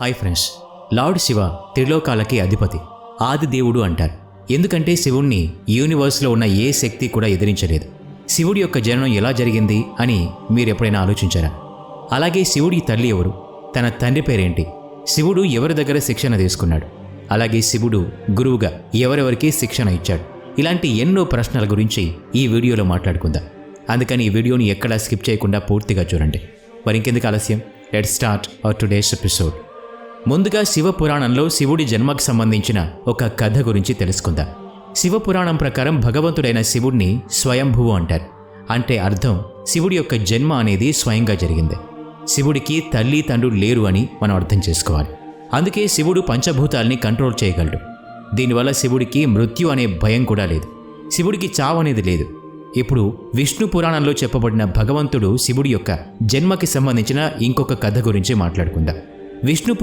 Hi friends lord Shiva త్రిలోకాలకి అధిపతి. ఆది దేవుడు అంటారు. ఎందుకంటే శివుణ్ణి యూనివర్స్లో ఉన్న ఏ శక్తి కూడా ఎదిరించలేదు. శివుడి యొక్క జననం ఎలా జరిగింది అని మీరు ఎప్పుడైనా ఆలోచించారా? అలాగే శివుడి తల్లి ఎవరు? తన తండ్రి పేరేంటి? శివుడు ఎవరి దగ్గర శిక్షణ తీసుకున్నాడు? అలాగే శివుడు గురువుగా ఎవరెవరికి శిక్షణ ఇచ్చాడు? ఇలాంటి ఎన్నో ప్రశ్నల గురించి ఈ వీడియోలో మాట్లాడుకుందాం. అందుకని ఈ వీడియోని ఎక్కడా స్కిప్ చేయకుండా పూర్తిగా చూడండి. మరి ఇంకెందుకు ఆలస్యం? Let start our today's episode. ముందుగా శివ పురాణంలో శివుడి జన్మకు సంబంధించిన ఒక కథ గురించి తెలుసుకుందాం. శివ పురాణం ప్రకారం భగవంతుడైన శివుడిని స్వయంభువు అంటారు. అంటే అర్థం శివుడి యొక్క జన్మ అనేది స్వయంగా జరిగింది. శివుడికి తల్లి తండ్రులు లేరు అని మనం అర్థం చేసుకోవాలి. అందుకే శివుడు పంచభూతాల్ని కంట్రోల్ చేయగలడు. దీనివల్ల శివుడికి మృత్యు అనే భయం కూడా లేదు. శివుడికి చావు అనేది లేదు. ఇప్పుడు విష్ణు పురాణంలో చెప్పబడిన భగవంతుడు శివుడి యొక్క జన్మకి సంబంధించిన ఇంకొక కథ గురించి మాట్లాడుకుందాం. విష్ణు